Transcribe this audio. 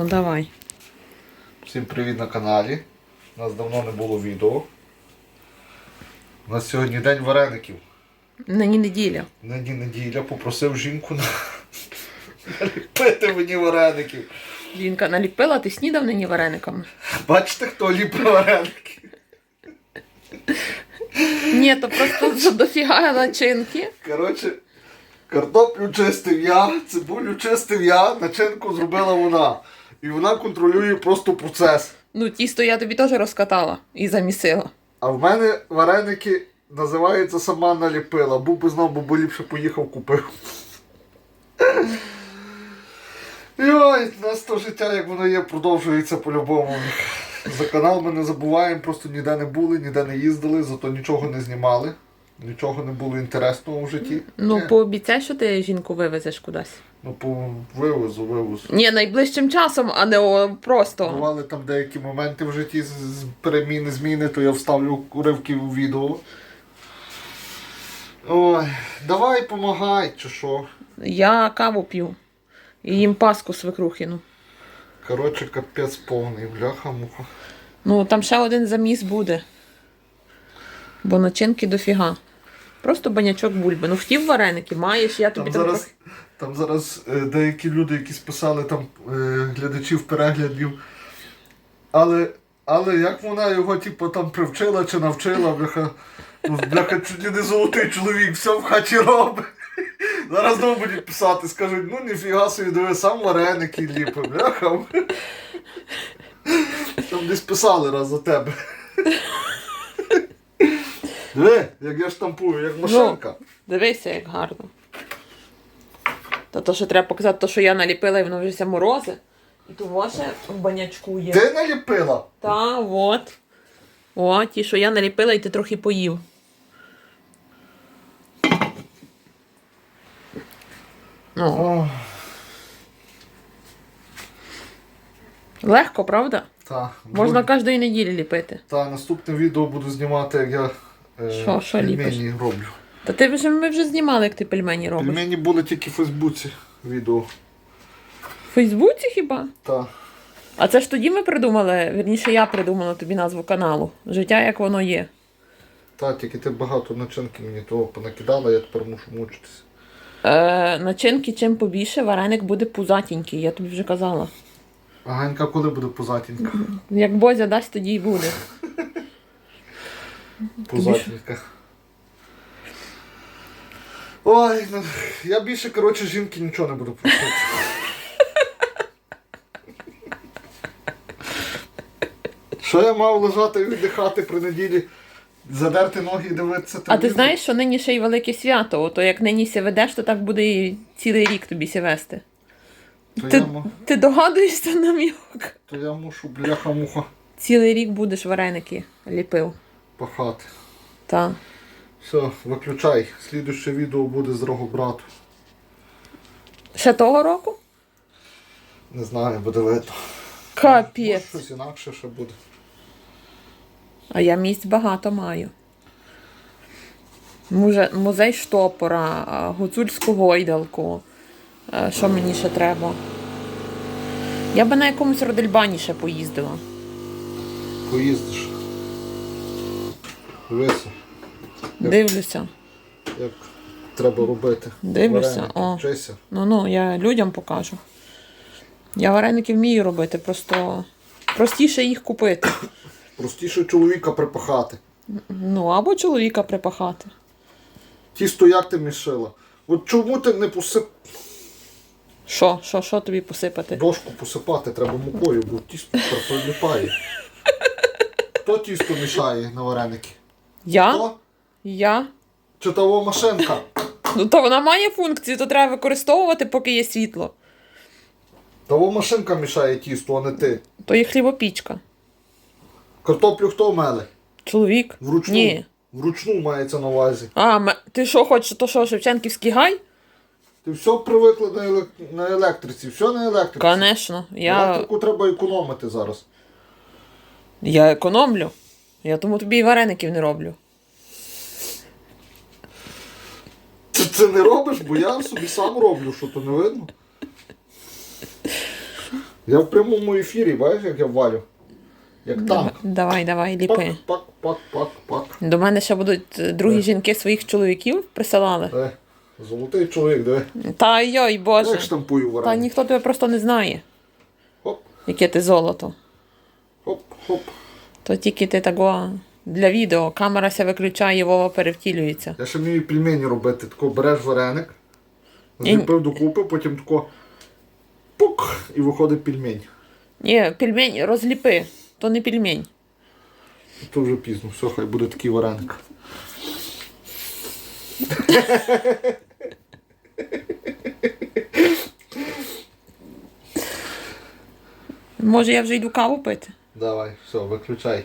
Ну давай. Всім привіт на каналі. У нас давно не було відео. У нас сьогодні день вареників. Нині неділя. Нині неділя попросив жінку на... наліпити мені вареників. Жінка наліпила, ти снідав нині варениками? Бачите, хто ліпить вареники? Ні, то просто дофіга начинки. Коротше, картоплю чистив я, цибулю чистив я, начинку зробила вона. І вона контролює просто процес. Ну, тісто я тобі теж розкатала і замісила. А в мене вареники називаються сама наліпила. Був би знав, бо ліпше поїхав купив. І ой, у нас то життя, як воно є, продовжується по-любому. За канал ми не забуваємо, просто ніде не були, ніде не їздили, зато нічого не знімали. Нічого не було інтересного в житті. Ну, Ні. пообіцяй, що ти жінку вивезеш кудись. Ну по вивозу, вивозу. Ні, найближчим часом, а не о, просто. Бували там деякі моменти в житті з, з переміни, зміни, то я вставлю уривки у відео. Ой, давай помагай, чи що. Я каву п'ю. І їм паску свекрухіну. Коротше, капець повний, бляха-муха. Ну, там ще один заміс буде. Бо начинки дофіга. Просто банячок бульби. Ну, хотів вареники, маєш, я тобі Там там, зараз, трохи. Там зараз е, деякі люди, які списали там е, глядачів переглядів. Але, але як вона його, типу, там привчила чи навчила, бляха, ну, бляха, чуть не золотий чоловік, все в хаті робить. Зараз знову будуть писати, скажуть, ну ніфіга собі, диви, сам вареники ліпив, бляха. Там десь писали раз за тебе. Диви, як я штампую, як машинка. Дивися, як гарно. Та то, що треба показати, то, що я наліпила, і воно вже ся морози. І того ще в банячку є. Ти наліпила? Та, от. О, ті, що я наліпила, і ти трохи поїв. Ну, легко, правда? Та, Можна кожної неділі ліпити. Та, наступне відео буду знімати, як я е, Що, що пельмені роблю. Та ти вже ми вже знімали, як ти пельмені робиш. Пельмені були тільки в Фейсбуці відео. В Фейсбуці хіба? Та. А це ж тоді ми придумали, вірніше, я придумала тобі назву каналу. Життя як воно є. Та, тільки ти багато начинки мені того понакидала, я тепер мушу мучитися. Е, начинки чим побільше, вареник буде пузатенький, я тобі вже казала. А Ганька коли буде позатінька? Як Бозя дасть, тоді й буде. Позатінька. Ой, ну, я більше, коротше, жінки нічого не буду просити. Що я мав лежати і віддихати при неділі, задерти ноги і дивитися А ти телевізор? знаєш, що нині ще й велике свято, Ото як нині ся ведеш, то так буде і цілий рік тобі ся вести. То, Ти, я, ти догадуєшся намік? то я мушу бляха-муха Цілий рік будеш вареники ліпив. пахати. Та. Все, виключай. Слідуще відео буде з Рогобрату. Ще того року? Не знаю, буде видно. Може, Капець. щось інакше ще буде. А я місць багато маю. Музе, музей штопора, а, гуцульську гойдалку. Що мені ще треба? Я би на якомусь Родельбані ще поїздила. Поїздиш. Дивися? Дивлюся. як треба робити. Дивлюся, о. Вчися. Ну ну, я людям покажу. Я вареники вмію робити, просто простіше їх купити. Простіше чоловіка припахати. Ну, або чоловіка припахати. Тісто як ти мішила? От чому ти не посип... Що, що, що тобі посипати? дошку посипати треба мукою, бо тісто прилипає. Хто тісто мішає на вареники? Я? Хто? Я? Чи того машинка? Ну то вона має функцію, то треба використовувати, поки є світло. Того машинка мішає тісто, а не ти. То є хлібопічка. Картоплю хто меле? Чоловік. Вручну. Ні. Вручну мається на увазі. А, ме- ти що хочеш, то що, Шевченківський гай? Ти все привикла на, елек... на електриці, все на електриці. Конечно. Я, Електрику треба економити зараз. я економлю. Я тому тобі і вареників не роблю. Це не робиш, бо я собі сам роблю, що то не видно. Я в прямому ефірі, бачиш, як я валю. Як танк. Давай, давай, ліпи. пак, пак, пак, пак. До мене ще будуть е, другі жінки своїх чоловіків присилали. Е, золотий чоловік, диви. Та йой, Як боже. штампую Та ніхто тебе просто не знає, Хоп, яке ти золото. хоп, хоп. То тільки ти того для відео. Камера ся виключає, Вова перевтілюється. Я ще вмію пельмені робити. Тако береш вареник, зліпив докупи, потім тако пук, і виходить пельмень. Ні, пельмень розліпи, то не пельмень. То вже пізно, все, хай буде такий вареник. Може, я вже йду каву пити? Давай, все, виключай.